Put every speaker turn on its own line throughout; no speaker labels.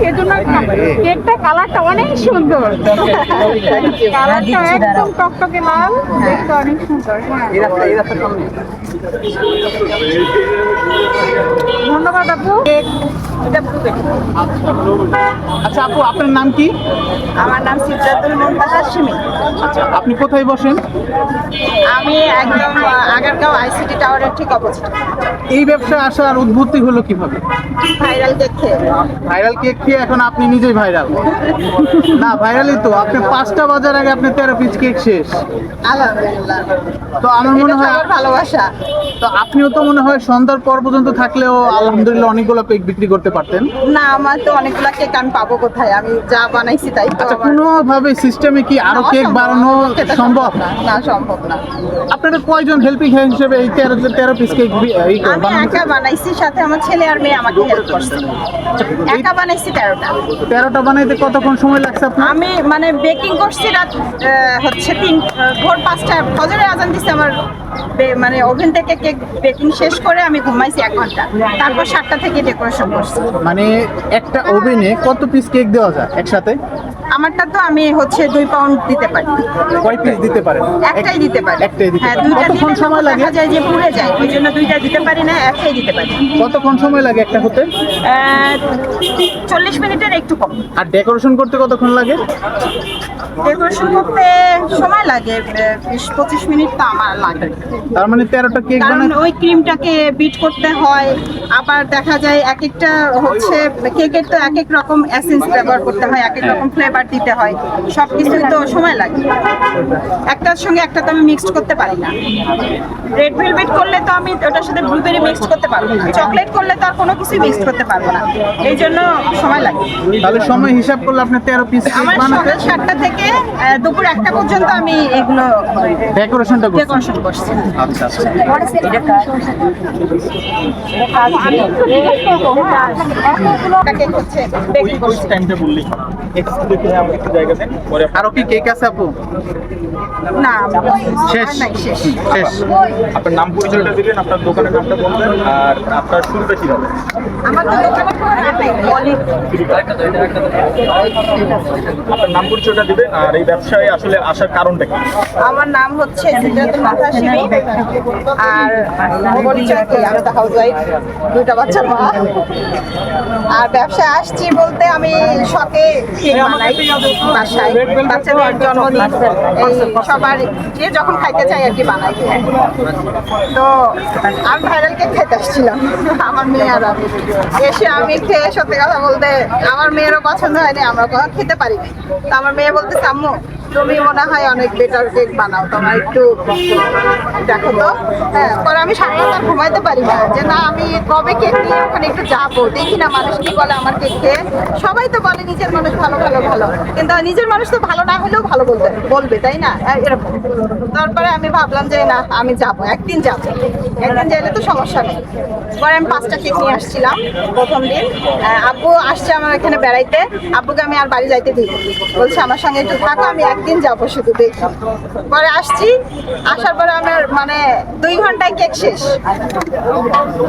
সেজন্য কেকটা কালারটা অনেক সুন্দর। কালারটা একদম টকটকে লাল দেখতে অনেক সুন্দর। ধন্যবাদ আপু।
আচ্ছা আপু আপনার নাম কি?
আমার নাম সিদ্ধাতুল মমতাজ হাশমি
আচ্ছা আপনি কোথায় বসেন?
আমি একদম আগারগাঁও আইসিটি টাওয়ারের ঠিক অপোজিট।
এই ব্যবসা আসার উদ্ভূতি হলো কীভাবে?
ভাইরাল কেক খেয়ে।
ভাইরাল কেক খেয়ে এখন আপনি নিজেই ভাইরাল। না ভাইরালই তো। আপনি পাঁচটা বাজার আগে আপনি তেরো পিস কেক শেষ।
আলহামদুলিল্লাহ।
তো আমার মনে হয়
ভালোবাসা।
তো আপনিও তো মনে হয় সন্ধ্যার পর পর্যন্ত থাকলেও আলহামদুলিল্লাহ অনেকগুলো কেক বিক্রি করতে পারতেন?
না আমার তো অনেকগুলা কেক আমি পাবো কোথায়? আমি যা বানাইছি তাই তো
আচ্ছা
আমার-
কোনোভাবে সিস্টেমে কি
আরও
কেক
সেটা
সম্ভব
না। না সম্ভব না।
আপনারা কয়জন হেল্পিং হ্যান্ড হিসেবে এই তেরো তেরো পিস কেক
আমি একা বানাইছি সাথে আমার ছেলে আর মেয়ে আমাকে হেল্প করছে। একা বানাইছি তেরোটা।
তেরোটা বানাইতে কতক্ষণ সময় লাগছে আপনার?
আমি মানে বেকিং করছি রাত হচ্ছে তিন ভোর পাঁচটা ফজরে আজান দিছে আমার মানে ওভেন থেকে কেক বেকিং শেষ করে আমি ঘুমাইছি এক ঘণ্টা। তারপর সাতটা থেকে ডেকোরেশন করছি।
মানে একটা ওভেনে কত পিস কেক দেওয়া যায় একসাথে?
আমারটা তো আমি হচ্ছে দুই পাউন্ড দিতে পারি।
কয় পিস দিতে পারেন?
একটাই দিতে পারি।
একটাই দিতে
হ্যাঁ দুইটা
কতক্ষণ সময় লাগে?
দেখা যায় যে পুড়ে যায় ওই জন্য দুইটা দিতে পারি না একটাই দিতে পারি।
কতক্ষণ সময় লাগে একটা হতে?
চল্লিশ মিনিটের একটু কম।
আর ডেকোরেশন করতে কতক্ষণ লাগে?
ডেকোরেশন করতে সময় লাগে বিশ পঁচিশ মিনিট তো আমার লাগে।
তার মানে তেরোটা কেক
কারণ ওই ক্রিমটাকে বিট করতে হয় আবার দেখা যায় এক একটা হচ্ছে কেকের তো এক এক রকম এসেন্স ব্যবহার করতে হয় এক এক রকম ফ্লেভার দিতে হয়। সব কিছুই তো সময় লাগে। একটার সঙ্গে একটা তো আমি মিক্সড করতে পারি না। রেড ভেলভেট করলে তো আমি ওটার সাথে ব্লুবেরি মিক্সড করতে পারব না। চকলেট করলে তো আর কোনো কিছুই মিক্সড করতে পারব না। এই জন্য সময় লাগে।
তাহলে সময় হিসাব করলে আপনি তেরো পিস
আমার
বানাতে?
সকাল সাতটা থেকে দুপুর একটা পর্যন্ত আমি এগুলো
ডেকোরেশনটা
ডেকোরেশন করছি।
আচ্ছা আচ্ছা।
এটাকে হচ্ছে বেকিং করছি
টাইমটা বললি।
আরও কি কেক আছে আপু?
না
শেষ।
নাই শেষ।
আপনার নাম পরিচয়টা দিবেন আপনার দোকানের নামটা বলবেন আর আপনার শুরুটা কি হবে? আপনার নাম পরিচয়টা দিবেন আর এই ব্যবসায় আসলে আসার কারণটা কি?
আমার নাম হচ্ছে সিদ্ধার্থ মাথা শিবি আর পরিচয় কি? আমি তো হাউস ওয়াইফ দুইটা বাচ্চার মা। আর ব্যবসায় আসছি বলতে আমি শখে যখন খাইতে আর কি বানাই তো আমি খাইতে আসছিলাম, আমার মেয়ে এসে আমি খেয়ে সত্যি কথা বলতে আমার মেয়েরও পছন্দ হয়নি আমরা কোথাও খেতে পারিনি। তো আমার মেয়ে বলতে আম্মু তুমি মনে হয় অনেক বেটার কেক বানাও, তোমার একটু দেখো তো। হ্যাঁ পরে আমি সারা রাত আর ঘুমাইতে পারি না। যে না, আমি কবে কেক নিয়ে ওখানে একটু যাব? দেখি না, মানুষ কি বলে আমার কেক খেয়ে সবাই তো বলে নিজের মানুষ ভালো ভালো ভালো। কিন্তু নিজের মানুষ তো ভালো না হলেও ভালো বলতে, বলবে, তাই না? এরকম। তারপরে আমি ভাবলাম যে না, আমি যাব, একদিন যাব। একদিন যাইলে তো সমস্যা নেই। পরে আমি পাঁচটা কেক নিয়ে আসছিলাম প্রথম দিন। আব্বু আসছে আমার এখানে বেড়াইতে। আব্বুকে আমি আর বাড়ি যাইতে দিই বলছে, আমার সঙ্গে একটু থাকো, আমি একদিন যাব শুধু দেখি পরে আসছি, আসার পরে আমার মানে দুই ঘন্টায় কেক শেষ।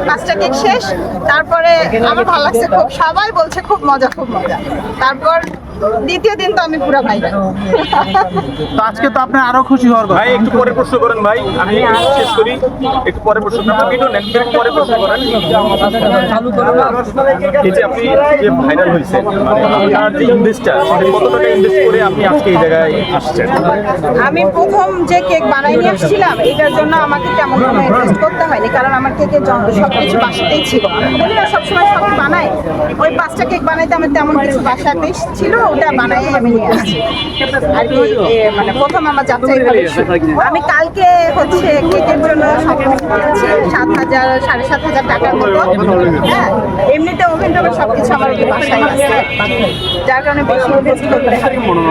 পাঁচটা কেক শেষ, তারপরে আমার ভালো লাগছে খুব, সবাই বলছে খুব মজা খুব মজা। তারপর দ্বিতীয় দিন তো আমি পুরো ভাই।
তো আজকে তো আপনি আরও খুশি হওয়ার কথা।
ভাই একটু পরে প্রশ্ন করেন ভাই। আমি শেষ করি। একটু পরে প্রশ্ন করেন ভিডিও নেন একটু পরে প্রশ্ন করেন। এই যে আপনি যে ভাইরাল হয়েছে মানে আপনার যে ইনভেস্টার কত টাকা ইনভেস্ট করে আপনি আজকে এই জায়গায় আসছেন?
আমি প্রথম যে কেক বানাই নিয়ে আসছিলাম এটার জন্য আমাকে তেমন কোনো ইনভেস্ট করতে হয়নি কারণ আমার কেকের সব কিছু বাসাতেই ছিল। বলি না সবসময় সব বানাই ওই পাঁচটা কেক বানাইতে আমার তেমন কিছু বাসাতেই ছিল। ওটা বানাই আমি নিয়ে আসছি। আর কি মানে প্রথম আমার যাত্রা আমি কালকে হচ্ছে কেকের জন্য সংগ্রহ করেছি সাত হাজার সাড়ে সাত হাজার টাকার মতো। হ্যাঁ এমনিতে ওভেন টোভেন সব কিছু আমার বাসায় আছে। যার কারণে বেশি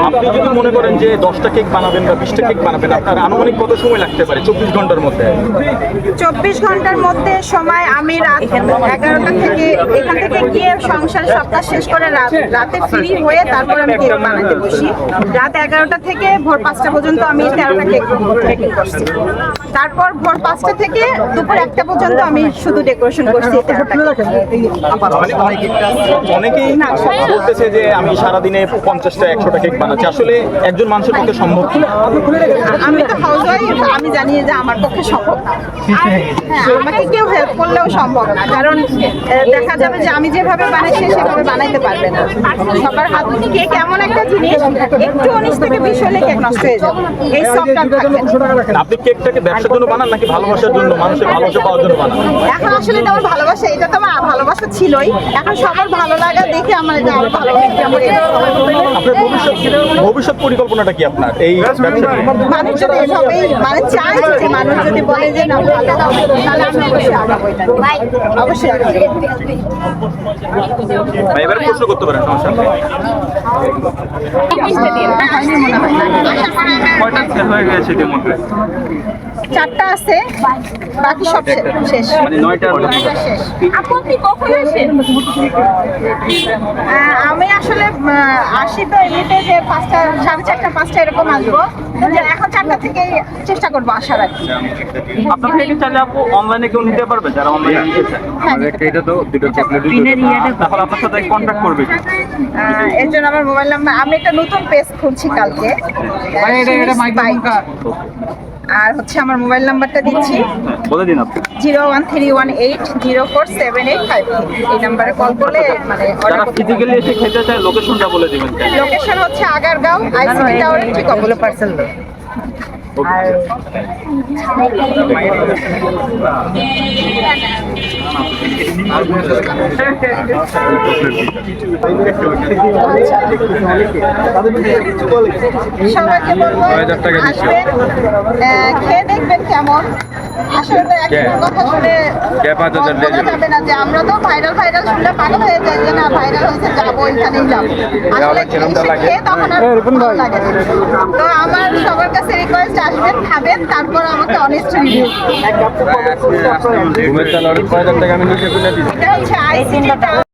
আপনি যদি মনে করেন যে দশটা কেক বানাবেন বা বিশটা কেক বানাবেন আপনার আনুমানিক কত সময় লাগতে পারে? চব্বিশ ঘণ্টার মধ্যে?
চব্বিশ ঘণ্টার মধ্যে সময় আমি রাত এগারোটা থেকে এখান থেকে গিয়ে সংসার সপ্তাহ শেষ করে রাতে ফ্রি হয়ে তারপর আমি কেক বানাতে বসি। রাত এগারোটা থেকে ভোর পাঁচটা পর্যন্ত আমি তেরোটা কেক বেকিং করছি। তারপর ভোর পাঁচটা থেকে দুপুর একটা পর্যন্ত আমি শুধু ডেকোরেশন করছি
মানে অনেকেই বলতেছে যে আমি সারাদিনে পঞ্চাশটা একশোটা কেক বানাচ্ছি। আসলে একজন মানুষের পক্ষে সম্ভব কি?
আমি তো হাউস ওয়াইফ আমি জানি যে আমার পক্ষে সম্ভব না। হ্যাঁ আমাকে কেউ হেল্প করলেও সম্ভব না। কারণ দেখা যাবে যে আমি যেভাবে বানাই সে সেভাবে বানাইতে পারবে না। সবার হাত কেক এমন একটা জিনিস? একটু উনিশ থেকে বিশ হলে কেক নষ্ট হয়ে যাবে এই সবটা থাকবে
আপনি কেকটাকে ব্যবসার জন্য বানান নাকি ভালোবাসার জন্য মানুষের ভালোবাসা পাওয়ার জন্য বানান?
এখন আসলে এটা আমার ভালোবাসা এটা তো আমার ভালোবাসা ছিলই। এখন সবার ভালো লাগা দেখে আমার এটা আরও ভালোবাসা
আপনার ভবিষ্যৎ ভবিষ্যৎ পরিকল্পনাটা কি আপনার এই ব্যবসা
মানুষ যদি এভাবেই মানে চায় যে মানুষ যদি বলে যে না ভালো তাহলে আমি অবশ্যই আগাবো এটা অবশ্যই
এবারে প্রশ্ন করতে পারেন সমস্যা কয়টা সেল হয়ে গেছে ইতিমধ্যে?
চারটা আছে বাকি সব শেষ।
মানে নয়টা
শেষ।
আপু আপনি কখন আসেন?
আমি আসলে আসি তো এমনিতে যে পাঁচটা সাড়ে চারটা পাঁচটা এরকম আসব। এখন চারটা থেকে চেষ্টা করব আসার আর কি।
আপনার থেকে চাইলে আপু অনলাইনে কেউ নিতে পারবে? যারা অনলাইনে নিতে চায়।
হ্যাঁ,
এটা তো দুটো চকলেট তাহলে আপনার সাথে কন্ট্যাক্ট করবে
এর জন্য আমার মোবাইল নাম্বার আমি একটা নতুন পেজ খুলছি কালকে।
এটা এটা
আর হচ্ছে আমার মোবাইল নাম্বারটা দিচ্ছি।
বলে দিন আপনি।
Zero one three one eight zero four seven eight five এই নাম্বারে কল করলে মানে
যারা
অর্ডার
ফিজিক্যালি এসে খেতে চায় লোকেশনটা বলে দিবেন।
লোকেশন হচ্ছে আগারগাঁও আইসিটি টাওয়ারের ঠিক অপোজিট পার্সেল সবাইকে বলব খেয়ে দেখবেন কেমন। আসলে তো একটা কথা শুনে যাবে না যে আমরা তো ভাইরাল ভাইরাল শুনলে পাগল হয়ে যায় যে না ভাইরাল হয়েছে যাব এখানেই যাব। আসলে তখন আর ভালো লাগে। তো আমার সবার কাছে রিকোয়েস্ট আসবেন খাবেন তারপর আমাকে অনেস্ট রিভিউ
ঘুমের চাল অনেক কয় টাকা আমি নিচে ফেলে দিচ্ছি